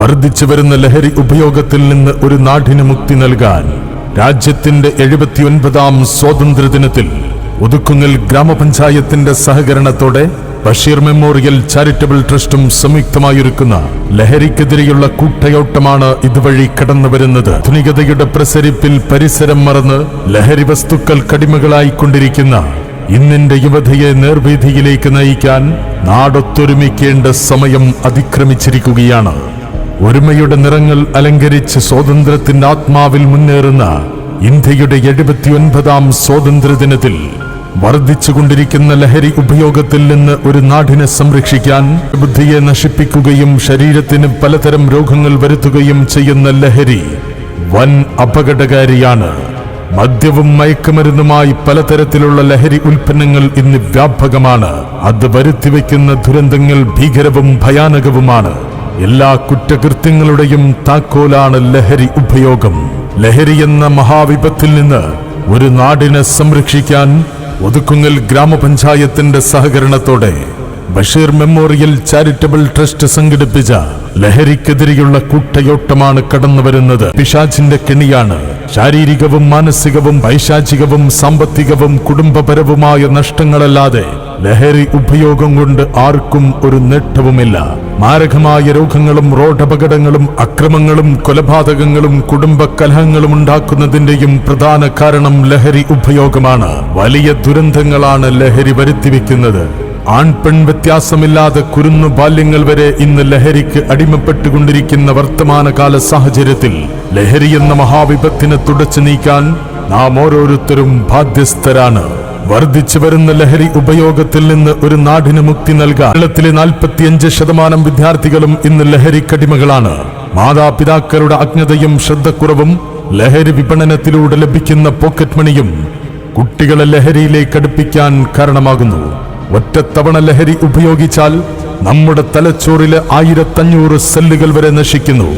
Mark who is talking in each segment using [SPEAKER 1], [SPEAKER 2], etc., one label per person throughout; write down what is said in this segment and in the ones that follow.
[SPEAKER 1] വർദ്ധിച്ചു വരുന്ന ലഹരി ഉപയോഗത്തിൽ നിന്ന് ഒരു നാടിന് മുക്തി നൽകാൻ രാജ്യത്തിന്റെ എഴുപത്തിയൊൻപതാം സ്വാതന്ത്ര്യദിനത്തിൽ ഒതുക്കുങ്ങൽ ഗ്രാമപഞ്ചായത്തിന്റെ സഹകരണത്തോടെ ബഷീർ മെമ്മോറിയൽ ചാരിറ്റബിൾ ട്രസ്റ്റും സംയുക്തമായിരിക്കുന്ന ലഹരിക്കെതിരെയുള്ള കൂട്ടയോട്ടമാണ് ഇതുവഴി കടന്നു വരുന്നത് ആധുനികതയുടെ പ്രസരിപ്പിൽ പരിസരം മറന്ന് ലഹരി വസ്തുക്കൾ കടിമകളായിക്കൊണ്ടിരിക്കുന്ന ഇന്നിന്റെ യുവതയെ നേർവീതിയിലേക്ക് നയിക്കാൻ നാടൊത്തൊരുമിക്കേണ്ട സമയം അതിക്രമിച്ചിരിക്കുകയാണ്. ഒരുമയുടെ നിറങ്ങൾ അലങ്കരിച്ച് സ്വാതന്ത്ര്യത്തിന്റെ ആത്മാവിൽ മുന്നേറുന്ന ഇന്ത്യയുടെ എഴുപത്തിയൊൻപതാം സ്വാതന്ത്ര്യ ദിനത്തിൽ വർദ്ധിച്ചുകൊണ്ടിരിക്കുന്ന ലഹരി ഉപയോഗത്തിൽ നിന്ന് ഒരു നാടിനെ സംരക്ഷിക്കാൻ ബുദ്ധിയെ നശിപ്പിക്കുകയും ശരീരത്തിന് പലതരം രോഗങ്ങൾ വരുത്തുകയും ചെയ്യുന്ന ലഹരി വൻ അപകടകാരിയാണ്. മദ്യവും മയക്കുമരുന്നുമായി പലതരത്തിലുള്ള ലഹരി ഉൽപ്പന്നങ്ങൾ ഇന്ന് വ്യാപകമാണ്. അത് വരുത്തിവെക്കുന്ന ദുരന്തങ്ങൾ ഭീകരവും ഭയാനകവുമാണ്. എല്ലാ കുറ്റകൃത്യങ്ങളുടെയും താക്കോലാണ് ലഹരി ഉപയോഗം. ലഹരി എന്ന മഹാവിപത്തിൽ നിന്ന് ഒരു നാടിനെ സംരക്ഷിക്കാൻ ഒതുക്കുങ്ങൽ ഗ്രാമപഞ്ചായത്തിന്റെ സഹകരണത്തോടെ ബഷീർ മെമ്മോറിയൽ ചാരിറ്റബിൾ ട്രസ്റ്റ് സംഘടിപ്പിച്ച ലഹരിക്കെതിരെയുള്ള കൂട്ടയോട്ടമാണ് കടന്നുവരുന്നത്. പിശാചിന്റെ കെണിയാണ് ശാരീരികവും മാനസികവും പൈശാചികവും സാമ്പത്തികവും കുടുംബപരവുമായ നഷ്ടങ്ങളല്ലാതെ ലഹരി ഉപയോഗം കൊണ്ട് ആർക്കും ഒരു നേട്ടവുമില്ല. മാരകമായ രോഗങ്ങളും റോഡപകടങ്ങളും അക്രമങ്ങളും കൊലപാതകങ്ങളും കുടുംബ കലഹങ്ങളും ഉണ്ടാക്കുന്നതിന്റെയും പ്രധാന കാരണം ലഹരി ഉപയോഗമാണ്. വലിയ ദുരന്തങ്ങളാണ് ലഹരി വരുത്തിവെക്കുന്നത്. ആൺപെൺ വ്യത്യാസമില്ലാതെ കുരുന്നു ബാല്യങ്ങൾ വരെ ഇന്ന് ലഹരിക്ക് അടിമപ്പെട്ടുകൊണ്ടിരിക്കുന്ന വർത്തമാനകാല സാഹചര്യത്തിൽ ലഹരി എന്ന മഹാവിപത്തിനെ തുടച്ചു നീക്കാൻ നാം ഓരോരുത്തരും ബാധ്യസ്ഥരാണ്. വർദ്ധിച്ചു വരുന്ന ലഹരി ഉപയോഗത്തിൽ നിന്ന് ഒരു നാടിന് മുക്തി നൽകാൻ കേരളത്തിലെ നാൽപ്പത്തിയഞ്ച് ശതമാനം വിദ്യാർത്ഥികളും ഇന്ന് ലഹരിക്കടിമകളാണ് മാതാപിതാക്കളുടെ അജ്ഞതയും ശ്രദ്ധക്കുറവും ലഹരി വിപണനത്തിലൂടെ ലഭിക്കുന്ന പോക്കറ്റ് മണിയും കുട്ടികളെ ലഹരിയിലേക്ക് അടുപ്പിക്കാൻ കാരണമാകുന്നു. ഒറ്റത്തവണ ലഹരി ഉപയോഗിച്ചാൽ നമ്മുടെ തലച്ചോറിലെ ആയിരത്തഞ്ഞൂറ് സെല്ലുകൾ വരെ നശിക്കുന്നു.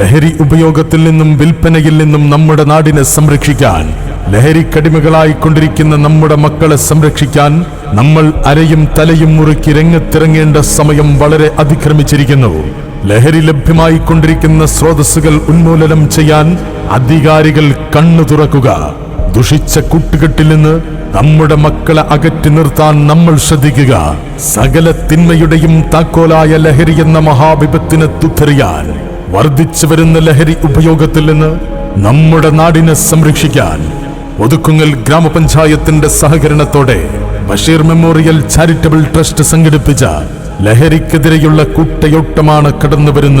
[SPEAKER 1] ലഹരി ഉപയോഗത്തിൽ നിന്നും വിൽപ്പനയിൽ നിന്നും നമ്മുടെ നാടിനെ സംരക്ഷിക്കാൻ ലഹരിക്കടിമകളായിക്കൊണ്ടിരിക്കുന്ന നമ്മുടെ മക്കളെ സംരക്ഷിക്കാൻ നമ്മൾ അരയും തലയും മുറുക്കി രംഗത്തിറങ്ങേണ്ട സമയം വളരെ അതിക്രമിച്ചിരിക്കുന്നു. ലഹരി ലഭ്യമായിക്കൊണ്ടിരിക്കുന്ന സ്രോതസ്സുകൾ ഉന്മൂലനം ചെയ്യാൻ അധികാരികൾ കണ്ണു തുറക്കുക. ദുഷിച്ച കൂട്ടുകെട്ടിൽ നിന്ന് നമ്മുടെ മക്കളെ അകറ്റി നിർത്താൻ നമ്മൾ ശ്രദ്ധിക്കുക. സകല തിന്മയുടെയും താക്കോലായ ലഹരി എന്ന മഹാവിപത്തിനെ തുത്തറിയാൻ വർദ്ധിച്ചു വരുന്ന ലഹരി ഉപയോഗത്തിൽ നിന്ന് നമ്മുടെ നാടിനെ സംരക്ഷിക്കാൻ ഒതുക്കുങ്ങൽ ഗ്രാമപഞ്ചായത്തിന്റെ സഹകരണത്തോടെ ബഷീർ മെമ്മോറിയൽ ചാരിറ്റബിൾ ട്രസ്റ്റ് സംഘടിപ്പിച്ച ലഹരിക്കെതിരെയുള്ള കൂട്ടയോട്ടമാണ് കടന്നുവരുന്നത്.